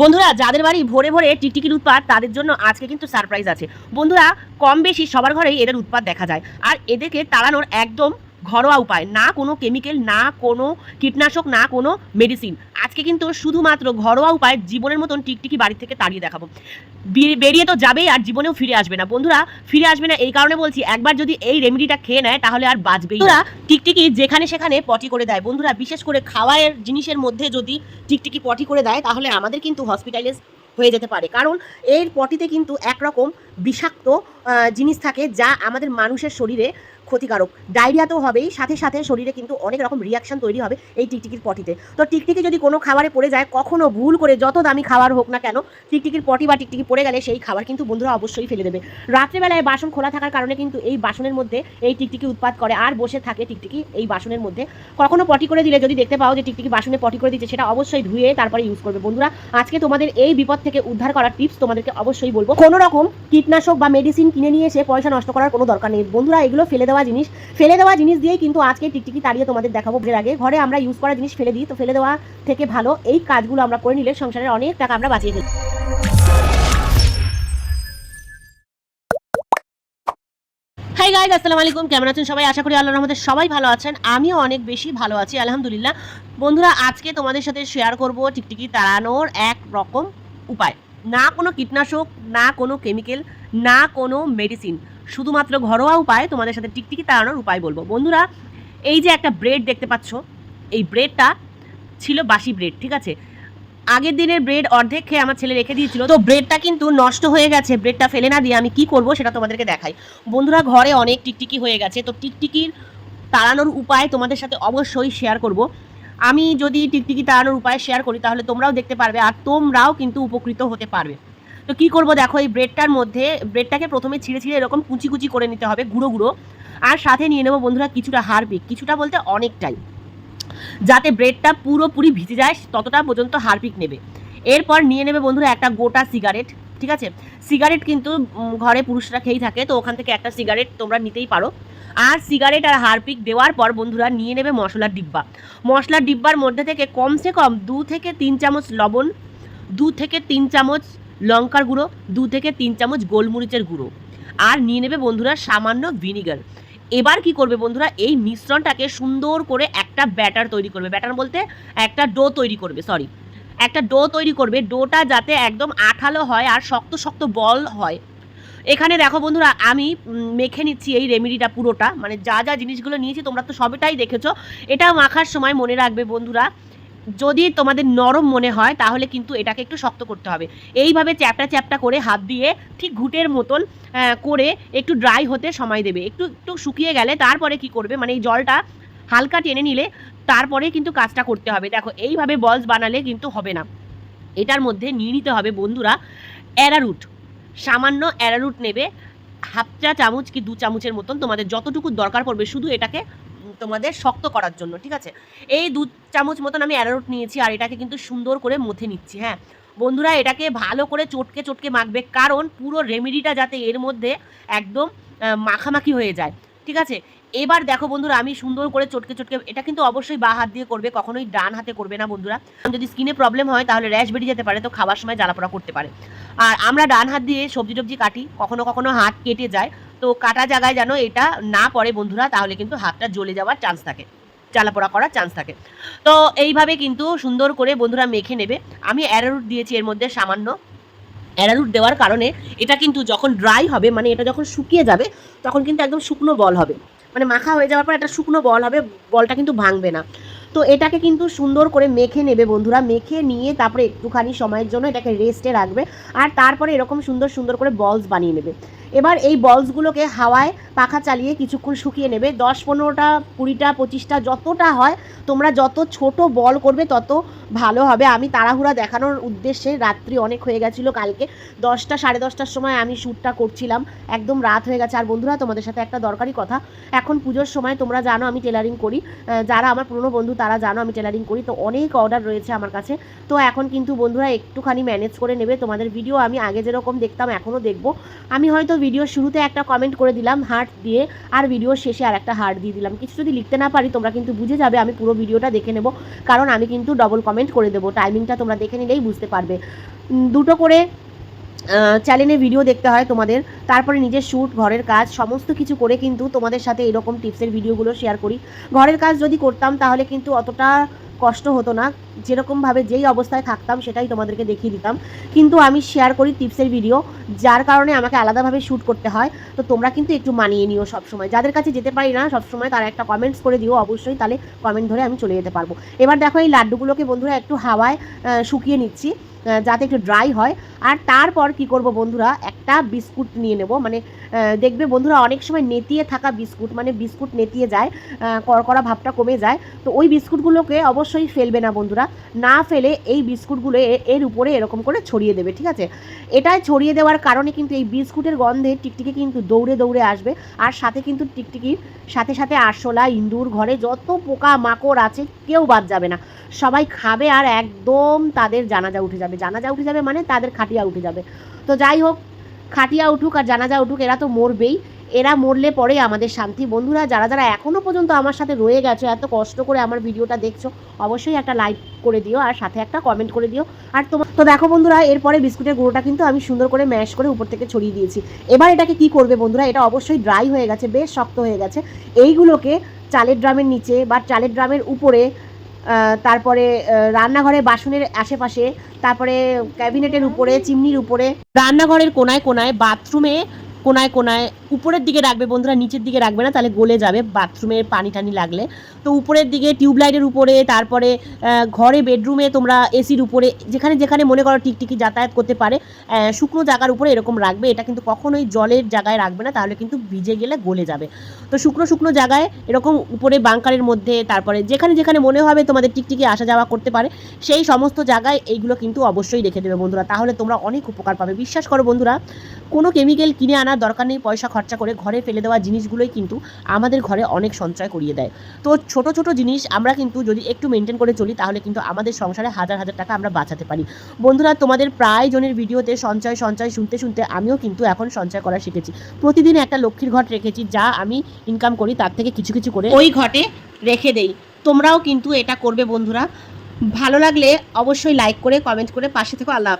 বন্ধুরা, যাদের বাড়ি ভোরে ভোরে টিকটিকির উৎপাত, তাদের জন্য আজকে কিন্তু সারপ্রাইজ আছে। বন্ধুরা কম বেশি সবার ঘরেই এদের উৎপাত দেখা যায়। আর এদেরকে তাড়ানোর একদম ঘরোয়া উপায়, না কোনো কেমিক্যাল না কোনো কীটনাশক, না কোনো মেডিসিন আজকে কিন্তু শুধুমাত্র ঘরোয়া উপায় জীবনের মতন টিকটিকি বাড়ি থেকে তাড়িয়ে দেখাবো। বেরিয়ে তো যাবেই আর জীবনেও ফিরে আসবে না। বন্ধুরা, ফিরে আসবে না এই কারণে বলছি, একবার যদি এই রেমেডিটা খেয়ে নেয় তাহলে আর বাঁচবেই না। টিকটিকি যেখানে সেখানে পটি করে দেয়। বন্ধুরা, বিশেষ করে খাওয়ার জিনিসের মধ্যে যদি টিকটিকি পটি করে দেয়, তাহলে আমাদের কিন্তু হসপিটালাইজ হয়ে যেতে পারে। কারণ এর পটিতে কিন্তু একরকম বিষাক্ত জিনিস থাকে যা আমাদের মানুষের শরীরে ক্ষতিকারক। ডায়রিয়া তো হবেই সাথে সাথে শরীরে কিন্তু অনেক রকম রিয়াকশন তৈরি হবে এই টিকটিকির পটিতে। তো টিকটিকি যদি কোনো খাবারে পড়ে যায়, কখনো ভুল করে যত দামি খাবার হোক না কেন, টিকটিকির পটি বা টিকটিকি পড়ে গেলে সেই খাবার কিন্তু বন্ধুরা অবশ্যই ফেলে দেবে। রাত্রেবেলায় বাসন খোলা থাকার কারণে কিন্তু এই বাসনের মধ্যে এই টিকটিকি উৎপাদ করে। আর বসে থাকে টিকটিকি এই বাসনের মধ্যে। কখনো পটি করে দিলে যদি দেখতে পাও যে টিকটিকি বাসনে পটি করে দিচ্ছে, সেটা অবশ্যই ধুয়ে তারপরে ইউজ করবে। বন্ধুরা, আজকে তোমাদের এই বিপদ থেকে উদ্ধার করার টিপস তোমাদেরকে অবশ্যই বলব। কোনো রকম কীটনাশক বা মেডিসিন কিনে নিয়ে এসে পয়সা নষ্ট করার কোনো দরকার নেই। বন্ধুরা, এগুলো ফেলে দেওয়া জিনিস, ফেলে দেওয়া জিনিস দিয়েই কিন্তু আজকে টিকটিকি তাড়িয়ে তোমাদের দেখাবো এর আগে। ঘরে আমরা ইউজ করা জিনিস ফেলে দিই, তো ফেলে দেওয়া থেকে ভালো। এই কাজগুলো আমরা করে নিলে সংসারের অনেক টাকা আমরা বাঁচিয়ে ফেলি। হাই গাইজ আসসালামু আলাইকুম। কেমন আছেন সবাই? আশা করি আল্লাহর রহমতে সবাই ভালো আছেন। আমিও অনেক বেশি ভালো আছি, আলহামদুলিল্লাহ। বন্ধুরা, আজকে তোমাদের সাথে শেয়ার করব টিকটিকি তাড়ানোর এক রকম উপায়। না কোনো কীটনাশক, না কোনো কেমিক্যাল না কোনো মেডিসিন শুধুমাত্র ঘরোয়া উপায় তোমাদের সাথে টিকটিকি তাড়ানোর উপায় বলব। বন্ধুরা, এই যে একটা ব্রেড দেখতে পাচ্ছ, এই ব্রেডটা ছিল বাসি ব্রেড, ঠিক আছে? আগের দিনের ব্রেড অর্ধেক খেয়ে আমার ছেলে রেখে দিয়েছিল, তো ব্রেডটা কিন্তু নষ্ট হয়ে গেছে, ব্রেডটা ফেলে না দিয়ে আমি কি করব সেটা তোমাদেরকে দেখাই। বন্ধুরা, ঘরে অনেক টিকটিকি হয়ে গেছে, তো টিকটিকির তাড়ানোর উপায় তোমাদের সাথে অবশ্যই শেয়ার করব। আমি যদি টিকটিকি তাড়ানোর উপায় শেয়ার করি, তাহলে তোমরাও দেখতে পারবে আর তোমরাও কিন্তু উপকৃত হতে পারবে। তো কি করব দেখো, এই ব্রেডটার মধ্যে, ব্রেডটাকে প্রথমে ছিঁড়ে ছিঁড়ে এরকম কুচি কুচি করে নিতে হবে গুঁড়ো গুঁড়ো। আর সাথে নিয়ে নেব বন্ধুরা কিছুটা হারপিক কিছুটা বলতে অনেকটাই। যাতে ব্রেডটা পুরোপুরি ভিজে যায়, ততটা পর্যন্ত হারপিক নেবে। এরপর নিয়ে নেবে বন্ধুরা একটা গোটা সিগারেট, ঠিক আছে? সিগারেট কিন্তু ঘরে পুরুষরা খেয়েই থাকে, তো ওখান থেকে একটা সিগারেট তোমরা নিতেই পারো। আর সিগারেট আর হারপিক দেওয়ার পর বন্ধুরা নিয়ে নেবে মশলার ডিব্বা। মশলার ডিব্বার মধ্যে থেকে কমসে কম দু থেকে তিন চামচ লবণ, দু থেকে তিন চামচ লঙ্কার গুঁড়ো, দু থেকে তিন চামচ গোলমরিচের গুঁড়ো। আর নিয়ে নেবে বন্ধুরা সামান্য ভিনিগার। এবার কি করবে বন্ধুরা? এই মিশ্রণটাকে সুন্দর করে একটা ব্যাটার তৈরি করবে। ব্যাটার বলতে একটা ডো তৈরি করবে সরি একটা ডো তৈরি করবে। ডোটা যাতে একদম আঠালো হয় আর শক্ত শক্ত বল হয়। এখানে দেখো বন্ধুরা, আমি মেখে নিচ্ছি এই রেমেডিটা পুরোটা। মানে যা যা জিনিসগুলো নিয়েছি, তোমরা তো সবটাই দেখেছ। এটা মাখার সময় মনে রাখবে বন্ধুরা যদি তোমাদের নরম মনে হয়, তাহলে কিন্তু এটাকে একটু শক্ত করতে হবে। এইভাবে চ্যাপটা চ্যাপটা করে হাত দিয়ে ঠিক ঘুটের মতন করে একটু ড্রাই হতে সময় দেবে। একটু একটু শুকিয়ে গেলে তারপরে কি করবে? মানে এই জলটা হালকা টেনে নিলে তারপরে কিন্তু কাজটা করতে হবে। দেখো, এইভাবে বলস বানালে কিন্তু হবে না। এটার মধ্যে নিয়ে নিতে হবে বন্ধুরা অ্যারারুট সামান্য অ্যারারুট নেবে। হাফ চা চামচ কি দু চামচের মতন তোমাদের যতটুকু দরকার পড়বে, শুধু এটাকে তোমাদের শক্ত করার জন্য, ঠিক আছে? এই দু চামচ মতন আমি অ্যারারুট নিয়েছি আর এটাকে কিন্তু সুন্দর করে মথে নিচ্ছি হ্যাঁ? বন্ধুরা, এটাকে ভালো করে চটকে চটকে মাখবে, কারণ পুরো রেমেডিটা যাতে এর মধ্যে একদম মাখামাখি হয়ে যায়, ঠিক আছে? এবার দেখো বন্ধুরা, আমি সুন্দর করে চটকে চটকে, এটা কিন্তু অবশ্যই বা হাত দিয়ে করবে, কখনোই ডান হাতে করবে না বন্ধুরা। যদি স্কিনে প্রবলেম হয়, তাহলে র্যাশ বেরিয়ে যেতে পারে, তো খাবার সময় জ্বালাপোড়া করতে পারে। আর আমরা ডান হাত দিয়ে সবজি টবজি কাটি, কখনো কখনো হাত কেটে যায়, তো কাটা জায়গায় যেন এটা না পড়ে বন্ধুরা, তাহলে কিন্তু হাতটা জ্বলে যাওয়ার চান্স থাকে জ্বালাপোড়া করার চান্স থাকে। তো এইভাবে কিন্তু সুন্দর করে বন্ধুরা মেখে নেবে। আমি অ্যারারুট দিয়েছি, এর মধ্যে সামান্য অ্যারারুট দেওয়ার কারণে, এটা কিন্তু যখন ড্রাই হবে মানে এটা যখন শুকিয়ে যাবে, তখন কিন্তু একদম শুকনো বল হবে। মানে মাখা হয়ে যাওয়ার পর একটা শুকনো বল হবে, বলটা কিন্তু ভাঙবে না। তো এটাকে কিন্তু সুন্দর করে মেখে নেবে বন্ধুরা, মেখে নিয়ে তারপরে একটুখানি সময়ের জন্য এটাকে রেস্টে রাখবে, আর তারপরে এরকম সুন্দর সুন্দর করে বলস বানিয়ে নেবে। এবার এই বলসগুলোকে হাওয়ায় পাখা চালিয়ে কিছুক্ষণ শুকিয়ে নেবে। দশ পনেরোটা, কুড়িটা, পঁচিশটা যতটা হয়, তোমরা যত ছোট বল করবে তত ভালো হবে। আমি তাড়াহুড়া দেখানোর উদ্দেশ্যে রাত্রি অনেক হয়ে গেছিল কালকে। দশটা, সাড়ে দশটার সময় আমি শ্যুটটা করছিলাম। একদম রাত হয়ে গেছে। আর বন্ধুরা, তোমাদের সাথে একটা দরকারি কথা। এখন পুজোর সময় তোমরা জানো আমি টেলারিং করি। যারা আমার পুরনো বন্ধু তারা জানো আমি টেলারিং করি। তো অনেক অর্ডার রয়েছে আমার কাছে। তো এখন কিন্তু বন্ধুরা একটুখানি ম্যানেজ করে নেবে। তোমাদের ভিডিও আমি আগে যেরকম দেখতাম এখনও দেখব। আমি হয়তো ভিডিও শুরুতে একটা কমেন্ট করে দিলাম হার্ট দিয়ে, আর ভিডিও শেষে আর একটা হার্ট দিয়ে দিলাম। কিছু যদি লিখতে না পারি, তোমরা কিন্তু বুঝে যাবে, আমি পুরো ভিডিওটা দেখে নেব। কারণ আমি কিন্তু ডবল কমেন্ট করে দেবো। টাইমিংটা তোমরা দেখে নিলেই বুঝতে পারবে। দুটো করে চ্যানেলে ভিডিও দেখতে হয় তোমাদের। তারপরে নিজের শ্যুট ঘরের কাজ, সমস্ত কিছু করে কিন্তু তোমাদের সাথে এরকম টিপসের ভিডিওগুলো শেয়ার করি। ঘরের কাজ যদি করতাম, তাহলে কিন্তু অতটা কষ্ট হতো না যেরকমভাবে যেই অবস্থায় থাকতাম সেটাই তোমাদেরকে দেখিয়ে দিতাম। কিন্তু আমি শেয়ার করি টিপসের ভিডিও যার কারণে আমাকে আলাদাভাবে শ্যুট করতে হয়। তো তোমরা কিন্তু একটু মানিয়ে নিও সবসময়। যাদের কাছে যেতে পারি না, সবসময় তারা একটা কমেন্টস করে দিও, অবশ্যই তাহলে কমেন্ট ধরে আমি চলে যেতে পারব। এবার দেখো এই লাড্ডুগুলোকে বন্ধুরা একটু হাওয়ায় শুকিয়ে নিচ্ছি। যাতে একটু ড্রাই হয়। আর তারপর কি করব বন্ধুরা? একটা বিস্কুট নিয়ে নেব। মানে দেখবে বন্ধুরা অনেক সময় নেতিয়ে থাকা বিস্কুট মানে বিস্কুট নেতিয়ে যায় কড়কড়া ভাবটা কমে যায়। তো ওই বিস্কুটগুলোকে অবশ্যই ফেলবে না বন্ধুরা। না ফেলে এই বিস্কুটগুলো এর উপরে এরকম করে ছড়িয়ে দেবে, ঠিক আছে? এটাই ছড়িয়ে দেওয়ার কারণে কিন্তু এই বিস্কুটের গন্ধে টিকটিকি কিন্তু দৌড়ে দৌড়ে আসবে। আর সাথে কিন্তু টিকটিকির সাথে সাথে আরশোলা ইন্দুর ঘরে যত পোকা মাকড় আছে, কেউ বাদ যাবে না। সবাই খাবে আর একদম তাদের জানাজা উঠে যাবে। জানাজা উঠে যাবে মানে তাদের খাটিয়া উঠে যাবে। তো যাই হোক, খাটিয়া উঠুক আর জানাজা উঠুক, এরা তো মরবেই। এরা মরলে পরে আমাদের শান্তি। বন্ধুরা, যারা যারা এখনও পর্যন্ত আমার সাথে রয়ে গেছো, এত কষ্ট করে আমার ভিডিওটা দেখছ, অবশ্যই একটা লাইক করে দিও আর সাথে একটা কমেন্ট করে দিও। আর তোমার তো দেখো বন্ধুরা, এরপরে বিস্কুটের গুঁড়োটা কিন্তু আমি সুন্দর করে ম্যাশ করে উপর থেকে ছড়িয়ে দিয়েছি। এবার এটাকে কি করবে বন্ধুরা, এটা অবশ্যই ড্রাই হয়ে গেছে, বেশ শক্ত হয়ে গেছে। এইগুলোকে চালের ড্রামের নিচে বা চালের ড্রামের উপরে তারপরে রান্নাঘরে বাসনের আশেপাশে তারপরে ক্যাবিনেটের উপরে চিমনির উপরে। রান্নাঘরের কোনায় কোনায় বাথরুমে কোনায় কোনায় উপরের দিকে রাখবে, বন্ধুরা নিচের দিকে রাখবে না, তাহলে গলে যাবে বাথরুমে পানি টানি লাগলে। তো উপরের দিকে টিউবলাইটের উপরে, তারপরে ঘরে বেডরুমে তোমরা এসির উপরে, যেখানে যেখানে মনে করো টিকটিকি যাতায়াত করতে পারে শুকনো জায়গার উপরে এরকম রাখবে, এটা কিন্তু কখনোই জলের জায়গায় রাখবে না, তাহলে কিন্তু ভিজে গেলে গলে যাবে। তো শুকনো শুকনো জায়গায় এরকম উপরে বাংকারের মধ্যে, তারপরে যেখানে যেখানে মনে হবে তোমাদের টিকটিকি আসা যাওয়া করতে পারে, সেই সমস্ত জায়গায় এইগুলো কিন্তু অবশ্যই রেখে দেবে বন্ধুরা, তাহলে তোমরা অনেক উপকার পাবে। বিশ্বাস করো বন্ধুরা, কোনো কেমিক্যাল কিনে আনার দরকার নেই পয়সা খরচা করে ঘরে ফেলে দেওয়া জিনিসগুলোই কিন্তু আমাদের ঘরে অনেক সঞ্চয় করিয়ে দেয়। তো ছোট ছোট জিনিস আমরা কিন্তু যদি একটু মেনটেন করে চলি তাহলে কিন্তু আমাদের সংসারে হাজার হাজার টাকা আমরা বাঁচাতে পারি। বন্ধুরা, তোমাদের প্রায় জনের ভিডিওতে সঞ্চয় সঞ্চয় শুনতে শুনতে আমিও কিন্তু এখন সঞ্চয় করা শিখেছি। প্রতিদিন একটা লক্ষ্মীর ঘট রেখেছি যা আমি ইনকাম করি, তার থেকে কিছু কিছু করে ওই ঘটে রেখে দেই। তোমরাও কিন্তু এটা করবে বন্ধুরা। ভালো লাগলে অবশ্যই লাইক করে কমেন্ট করে পাশে থেকো। আল্লাহ।